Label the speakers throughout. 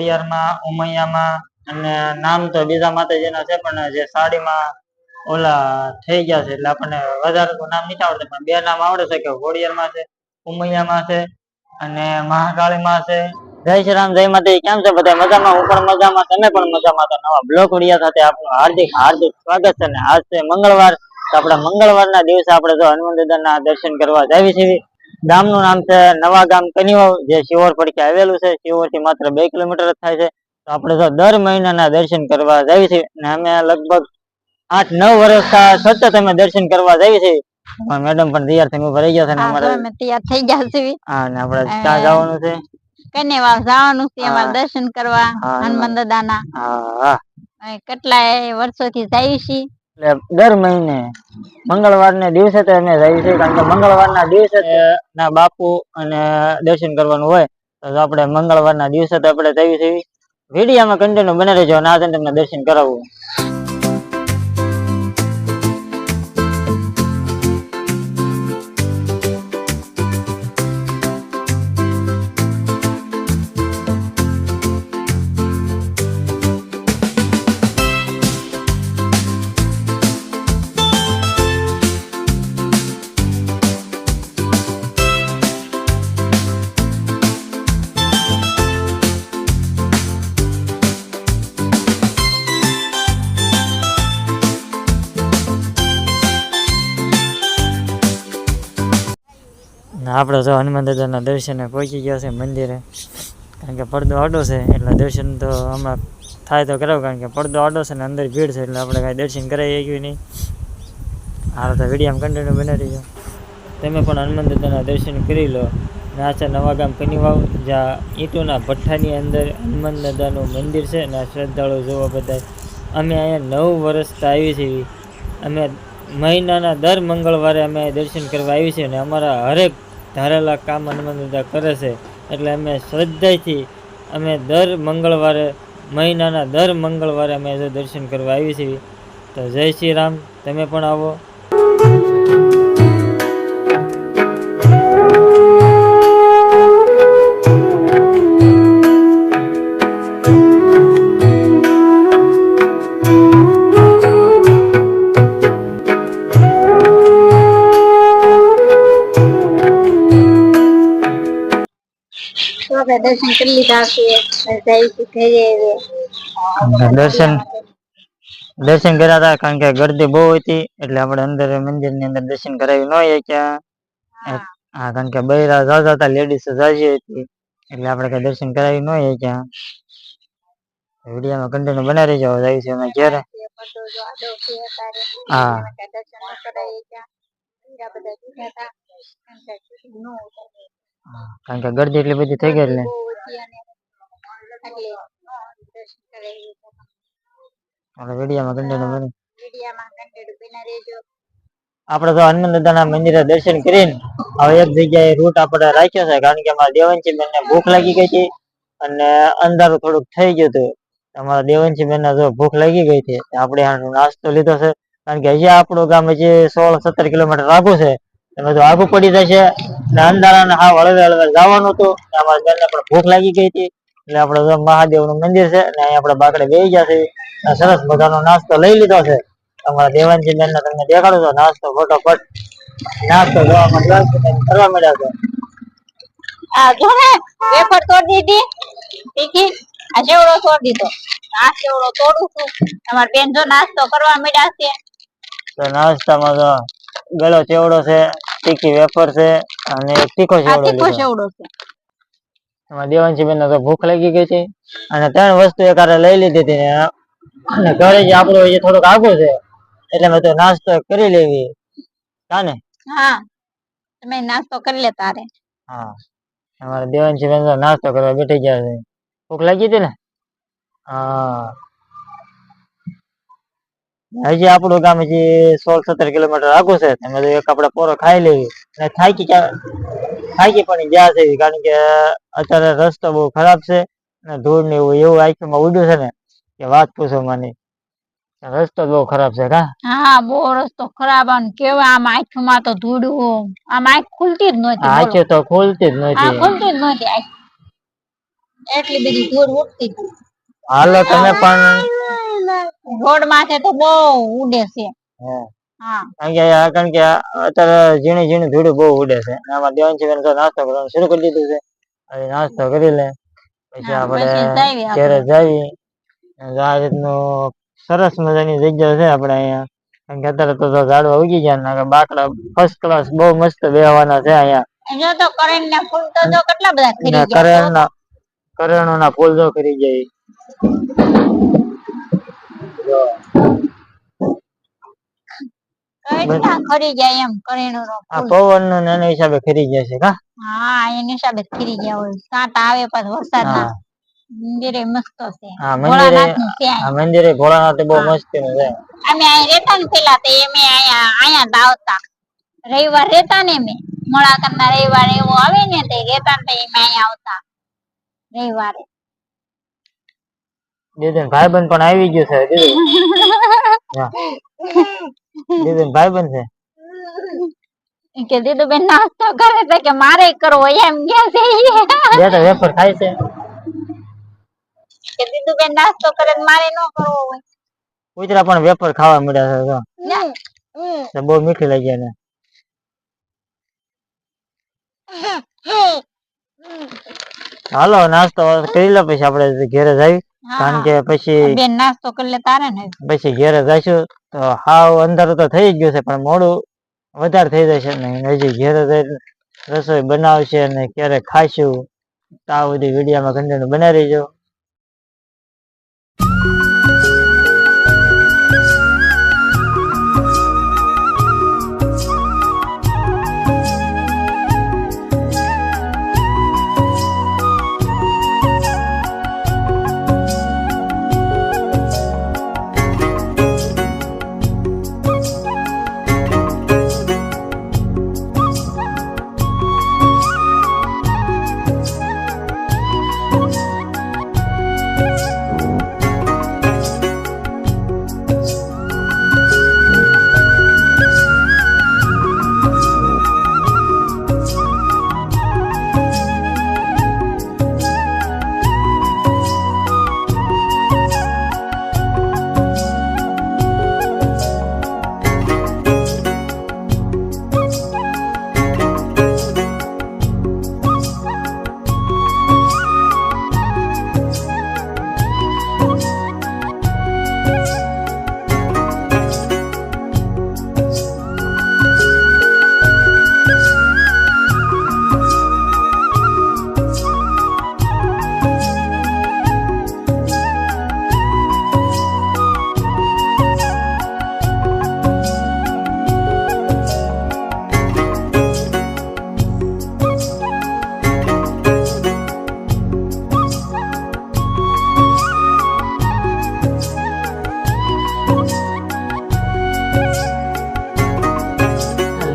Speaker 1: ખોડિયારમાં, ઉમૈયામાં અને નામ તો બીજા માતાજીના છે, પણ જે સાડીમાં ઓલા થઈ ગયા છે, એટલે આપણને વધારે તો નામ નથી આવડતું, પણ બે નામ આવડે છે કે ખોડિયારમાં છે, ઉમૈયામાં છે અને મહાકાળીમાં છે. જય શ્રી રામ, જય માતા કેમ છે બધા? મજામાં? હું પણ મજામાં, તમે પણ મજામાં? તો નવા બ્લોક વિડિયા સાથે આપનું હાર્દિક હાર્દિક સ્વાગત છે અને આજ છે મંગળવાર. તો આપણા મંગળવારના દિવસે આપણે જો હનુમાન દાદાના દર્શન કરવા જાવી છીએ. ગામનું નામ છે નવા ગામ કનિવાવ જે શિવોર પડકે આવેલું છે. શિવોરથી માત્ર બે કિલોમીટર જ થાય છે. તો આપણે તો દર મહિનાના દર્શન કરવા જઈએ છીએ અને અમે લગભગ આઠ નવ વર્ષ સતત અમે દર્શન કરવા જઈએ છીએ. મેડમ પણ તૈયાર થઈને ઊભા રહી ગયા છે
Speaker 2: ને
Speaker 1: અમારે
Speaker 2: અમે તૈયાર થઈ ગયા છીએ.
Speaker 1: હા ને આપણે ક્યાં જવાનું છે.
Speaker 2: કન્યાવાવ જવાનું છે અમારે દર્શન કરવા હનુમાન દાદાના.
Speaker 1: હા
Speaker 2: કેટલાય વર્ષોથી જઈએ છીએ.
Speaker 1: એટલે દર મહિને મંગળવારને દિવસે તો અમે જઈએ છીએ કારણ કે મંગળવારના દિવસે ના બાપુ અને દર્શન કરવાનું હોય, તો આપણે મંગળવારના દિવસે તો આપણે જઈએ છીએ વિડીયામાં કન્ટિન્યુ બને રહેજો અને આજે તમને દર્શન કરાવવું આપણે તો હનુમાન દાદાના દર્શને પહોંચી ગયા છે મંદિરે. કારણ કે પડદો આડો છે, એટલે દર્શન તો હમણાં થાય તો કરાવ, કારણ કે પડદો આડો છે ને અંદર ભીડ છે, એટલે આપણે કાંઈ દર્શન કરાવી ગયું નહીં. હાલ તો વિડીયામાં કન્ટિન્યુ બનાવી રહીજો તમે પણ હનુમાન દાદાના દર્શન કરી લો. આ છે નવા ગામ કનીવાવ, જ્યાં ઈંટોના ભઠ્ઠાની અંદર હનુમાન દાદાનું મંદિર છે ને આ શ્રદ્ધાળુ જોવા બધા અમે અહીંયા નવ વર્ષથી આવી છીએ. અમે મહિનાના દર મંગળવારે અમે દર્શન કરવા આવી છીએ અને અમારા હરેક ધારેલા કામ હનુમાન દાદા કરે છે. એટલે અમે શ્રદ્ધાથી અમે દર મંગળવારે, મહિનાના દર મંગળવારે અમે દર્શન કરવા આવી છીએ. તો જય શ્રી રામ, તમે પણ આવો.
Speaker 2: આપણે દર્શન કરી લીધા
Speaker 1: દર્શન દર્શન કર્યા હતા કારણ કે ગરદી બહુ હતી એટલે આપણે અંદર મંદિરની અંદર દર્શન કરાવી ન શક્યા.
Speaker 2: હા.
Speaker 1: કારણ કે બૈરા જાજા હતા લેડીઝ જાજી હતી એટલે આપણે કઈ દર્શન કરાવી ન શક્યા. વિડીયોમાં કન્ટિન્યુ બનાવી રહેજો જાય છે અમે
Speaker 2: અત્યારે
Speaker 1: હા.
Speaker 2: બધા હતા. કારણ કે
Speaker 1: ગરદી એટલી બધી થઈ ગઈ એટલે.
Speaker 2: આપડે
Speaker 1: આપણે વિડીયોમાં કન્ટિન્યુ બની. આપણે તો હનુમાન દાદાના મંદિરે દર્શન કરીને હવે એક જગ્યાએ રૂટ આપણે રાખ્યો છે કારણ કે અમારા દેવનજી બેનને ભૂખ લાગી ગઈ હતી અને અંધારું થોડુંક થઈ ગયું હતું. અમારા દેવનજી બેનને જો ભૂખ લાગી ગઈ હતી આપડે આપણે નાસ્તો લીધો છે. કારણ કે હજી આપણું ગામ હજી સોળ સત્તર કિલોમીટર આગું છે. તો આગું પડી જશે. ને અંધારાને હા હળવે હળવે જવાનું હતું. અમારા બેનને પણ ભૂખ લાગી ગઈ હતી. એટલે આપણે મહાદેવનું મંદિર છે. ને અહીંયા આપણે બાકડે બેસી ગયા સરસ મજાનો નાસ્તો લઈ લીધો છે. અમારા દેવાનજી બેન ને તમને દેખાડું છું. નાસ્તો ફટોફટ નાસ્તો કરવા મળ્યા છે.
Speaker 2: આ જો ને વેફર તોડી દીધી. તીખી આ ચેવડો તોડી દીધો. આ ચેવડો તોડું છું. તમારી બેન જો નાસ્તો કરવા મળ્યા છે.
Speaker 1: તો નાસ્તામાં તો ગળો ચેવડો છે તીખી વેફર છે અને તીખો ચેવડો લીધો.
Speaker 2: ચેવડો છે.
Speaker 1: અમારા દેવાનજી બેન તો ભૂખ લાગી ગઈ છે. અને ત્રણ વસ્તુ એક લઈ લીધી હતી અને ઘરે જે આપણું હજી થોડુંક આગું છે એટલે મેં તો નાસ્તો કરી લેવી. તાને
Speaker 2: હા. તમે નાસ્તો કરી લે તારે.
Speaker 1: હા. અમારા બેન તો નાસ્તો કરવા બેઠી ગયા છે. ભૂખ લાગી હતી ને? હા. હજી આપણું ગામ હજી સોળ સત્તર કિલોમીટર આગું છે. તમે તો એક આપડે પોરો ખાઈ લેવી. અને થાકી થાકી પણ ગયા છે કારણ કે અત્યારે રસ્તો બહુ ખરાબ છે અને ધૂળ ને એવું એવું આંખમાં ઉડ્યું છે ને કે વાત પૂછો મને. રસ્તો બહુ ખરાબ છે કા?
Speaker 2: હા બહુ રસ્તો ખરાબ અને કેવા આમ આંખમાં તો ધૂળું. આમ આંખ ખુલતી જ નહોતી.
Speaker 1: આંખે તો ખોલતી જ નહોતી.
Speaker 2: ખુલતી જ નહોતી એટલી બધી ધૂળ ઉડતી.
Speaker 1: હાલો તમે પણ
Speaker 2: રોડ માથે તો બહુ ઉડે છે.
Speaker 1: હા. કારણ કે અત્યારે ઝીણી ઝીણી ધૂળ બહુ ઉડે છે. આમાં દેવાંશી બેન નાસ્તો કરવાનું શરૂ કરી દીધું છે. હવે નાસ્તો કરી લે. પછી આપણે. ઘરે જઈએ. આ રીતનું સરસ મજાની જગ્યા છે આપણે અહીંયા. કારણ કે અત્યારે તો ઝાડવા ઉગી ગયા ને બાકડા ફર્સ્ટ ક્લાસ બહુ મસ્ત બેહવાના છે અહીંયા.
Speaker 2: જો તો કરેણ ના ફૂલ તો જો કેટલા બધા ખરી
Speaker 1: ને
Speaker 2: ગયા
Speaker 1: કરેણના કરેણોના ફૂલ જો કરી જાય
Speaker 2: ખરી ગયા એમ? કરેણું નો
Speaker 1: આ પવન ને એના હિસાબે ખરી ગયા છે કા?
Speaker 2: હા એની હિસાબે ખરી ગયા હોય. કાંટા આવે પછી વરસાદ ના મંદિરે મસ્ત છે.
Speaker 1: હા મંદિરે
Speaker 2: ભોળાનાથ
Speaker 1: મંદિરે બહુ મસ્તનું છે.
Speaker 2: અમે અહીં રહેતા ને પેલા તો એમે અહીંયા અહીંયા આવતા. રવિવાર રહેતા ને મેં મોળાકર ના રવિવાર એવો આવે ને તે રહેતા ને એમે અહીંયા આવતા. રવિવારે.
Speaker 1: દીદી ભાઈબંધ પણ આવી ગયો છે દીદી હા. દીદી ભાઈબંધ છે?
Speaker 2: કે દીદુ બેન નાસ્તો કરે તો કે મારે કરવો એમ કે છે. ઈ.
Speaker 1: બે તો વેફર ખાય છે.
Speaker 2: કે દીદુ બેન નાસ્તો કરે તો મારે ન કરવો હોય.
Speaker 1: કૂતરા પણ વેફર ખાવા મળ્યા છે જો.
Speaker 2: ના.
Speaker 1: તો બહુ મીઠી લાગી એને. હાલો નાસ્તો કરી લો પછી આપણે ઘેરે જઈ કારણ કે પછી
Speaker 2: બેન નાસ્તો કરી લે તારે ને.
Speaker 1: પછી ઘેરે જઈશું તો હાવ અંદર તો થઈ જ ગયું છે પણ મોડું વધારે થઈ જશે ને. હજી ઘેરે જઈને રસોઈ બનાવશે અને ક્યારે ખાશું તો આ બધી વિડીયોમાં કન્ટેન્ટ બનાવી રહીજો.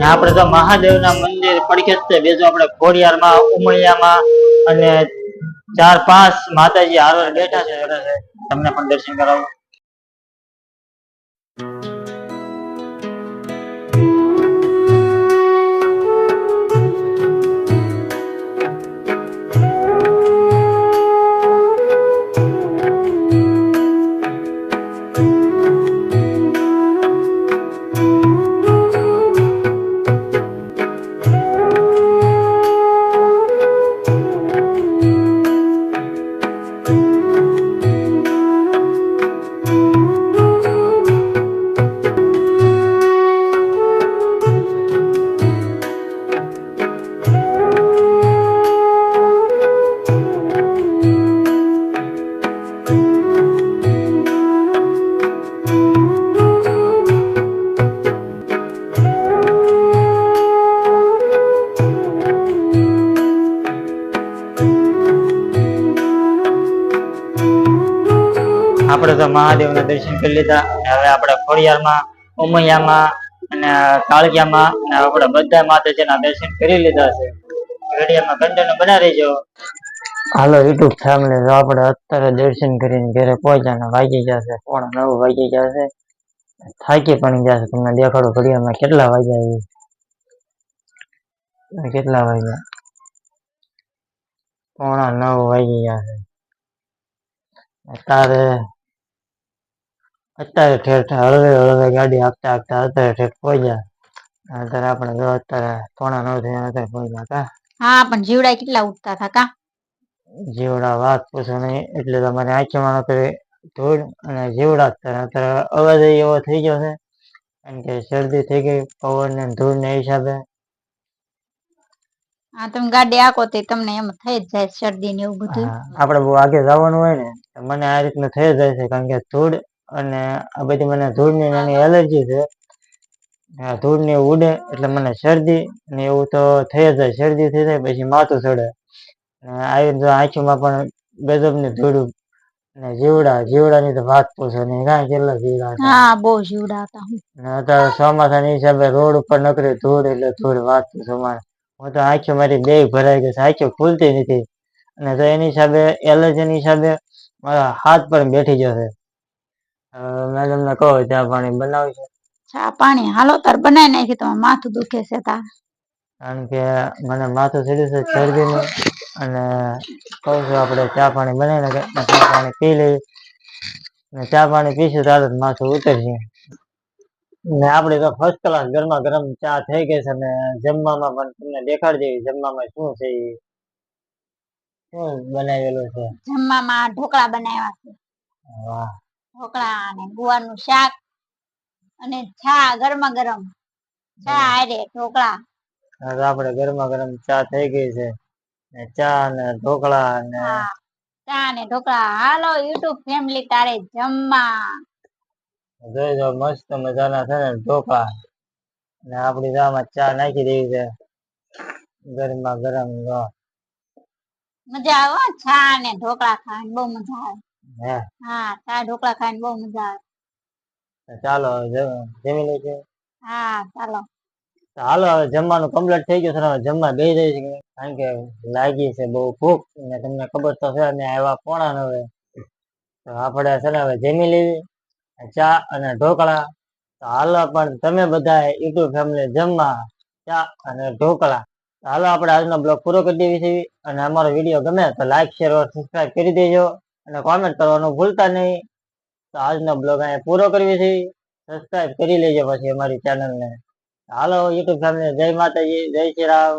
Speaker 1: આપણે તો મહાદેવના મંદિર પડખે છે બીજું આપણે ખોડિયારમાં ઉમળિયામાં અને ચાર પાંચ માતાજી હારવાર બેઠા છે. તમને પણ દર્શન કરાવું આપણે તો મહાદેવના દર્શન કરી લીધા. હવે આપણે ખોડિયારમાં, ઉમૈયામાં અને કાળકિયામાં આપણે બધા માતાજીના દર્શન કરી લીધા છે. ઘડિયામાં કન્ટેન્ટ બના રહેજો. હાલો, યુટ્યુબ ફેમિલી તો આપણે અત્યારે દર્શન કરીને ઘરે પહોંચ્યા વાગી જશે, પોણા નવ વાગી જશે. થાકી પણ જશે તમને દેખાડો ઘડિયાળમાં કેટલા વાગ્યા કેટલા વાગ્યા? પોણા નવ વાગી ગયા છે. અત્યારે ઠેર ઠેઠ હળવે હળવે ગાડી આપતા આપતા અત્યારે ઠેઠ પહોંચ્યા અત્યારે આપણે જો અત્યારે પોણા નવ થયા અત્યારે પહોંચ્યા કા
Speaker 2: હા પણ જીવડા કેટલા ઉઠતા હતા કા?
Speaker 1: જીવડા વાત પૂછો નહીં એટલે તમારે આંખમાં નોકરી ધૂળ અને જીવડા અત્યારે અત્યારે અવાજ એવો થઈ ગયો છે કારણ કે શરદી થઈ ગઈ પવન ને ધૂળ ને હિસાબે.
Speaker 2: હા તમે ગાડી આકો તે તમને એમ થઈ જ જાય શરદી ને એવું બધું.
Speaker 1: આપણે બહુ આગે જવાનું હોય ને મને આ રીતનું થઈ જાય છે કારણ કે ધૂળ અને આ બધી મને ધૂળની નાની એલર્જી છે. ધૂળની ધૂળ ને એવું ઉડે એટલે મને શરદી ને એવું તો થઈ જ જાય. શરદી થઈ જાય પછી માથું ચડે આવી તો આંખીમાં પણ ગજબની ધૂળ ને જીવડા જીવડાની તો વાત પૂછો નહીં. કાંઈ કેટલા જીવડા
Speaker 2: હા બહુ જીવડા હતા
Speaker 1: અત્યારે ચોમાસાની હિસાબે રોડ ઉપર નકરી ધૂળ એટલે ધૂળ વાત પૂછો મારે. હું તો આંખો મારી બે ભરાઈ ગઈ આંખો ખુલતી નથી. અને તો એની હિસાબે એલર્જીની હિસાબે મારા હાથ પણ બેઠી ગયો છે મેડમ ને કહો ચા પાણી બનાવજો
Speaker 2: ચા પાણી? હાલો તાર બનાવી નાખી તમારે માથું દુખે છે તાર.
Speaker 1: કારણ કે મને માથું ચડ્યું છે શરદીનું અને કહું છું આપણે ચા પાણી બનાવી નાખે ચા પાણી પી લઈએ. ને ચા પાણી પીશું ત્યારે માથું ઉતરશે. ને આપણે તો ફર્સ્ટ ક્લાસ ગરમા ગરમ ચા થઈ ગઈ છે ને જમવામાં પણ તમને દેખાડ દેવી જમવામાં શું છે શું બનાવેલું છે?
Speaker 2: જમવામાં ઢોકળા બનાવ્યા છે.
Speaker 1: વાહ.
Speaker 2: ઢોકળા અને ગુવારનું શાક અને ચા ગરમા ગરમ ચા આરે ઢોકળા.
Speaker 1: હવે આપણે ગરમા ગરમ ચા થઈ ગઈ છે. ને ચા ને ઢોકળા ને
Speaker 2: હા ચા ને ઢોકળા. હાલો યુટ્યુબ ફેમિલી તારે જમવા.
Speaker 1: જોઈ જો મસ્ત મજાના છે ને ઢોકળા. ને આપણી જામાં ચા નાખી દેવી છે. ગરમા ગરમ
Speaker 2: મજા આવે ચા ને ઢોકળા ખાવાની. બહુ મજા આવે.
Speaker 1: હે.
Speaker 2: હા ચા ઢોકળા ખાઈને બહુ મજા આવે.
Speaker 1: ચાલો જમી લઈશું
Speaker 2: હા ચાલો.
Speaker 1: હાલો હવે જમવાનું કમ્પ્લીટ થઈ ગયું છે જમવા બેસી જઈશ કારણ કે લાગી છે બહુ ભૂખ ને તમને ખબર તો છે અમે આવ્યા પોણા હવે. આપણે છે ને હવે જમી લેવી ચા અને ઢોકળા. તો હાલો પણ તમે બધા યુટ્યુબ ફેમિલી જમવા ચા અને ઢોકળા. હાલો આપણે આજનો બ્લોગ પૂરો કરી દેવી છે અને અમારો વીડિયો ગમે તો લાઈક શેર અને સબસ્ક્રાઇબ કરી દેજો. અને કોમેન્ટ કરવાનું ભૂલતા નહીં. તો આજનો બ્લોગ અહીંયા પૂરો કરવી છે સબસ્ક્રાઇબ કરી લેજો પછી અમારી ચેનલને હાલો યુટ્યુબ ફેમિલી જય માતાજી, જય શ્રી રામ.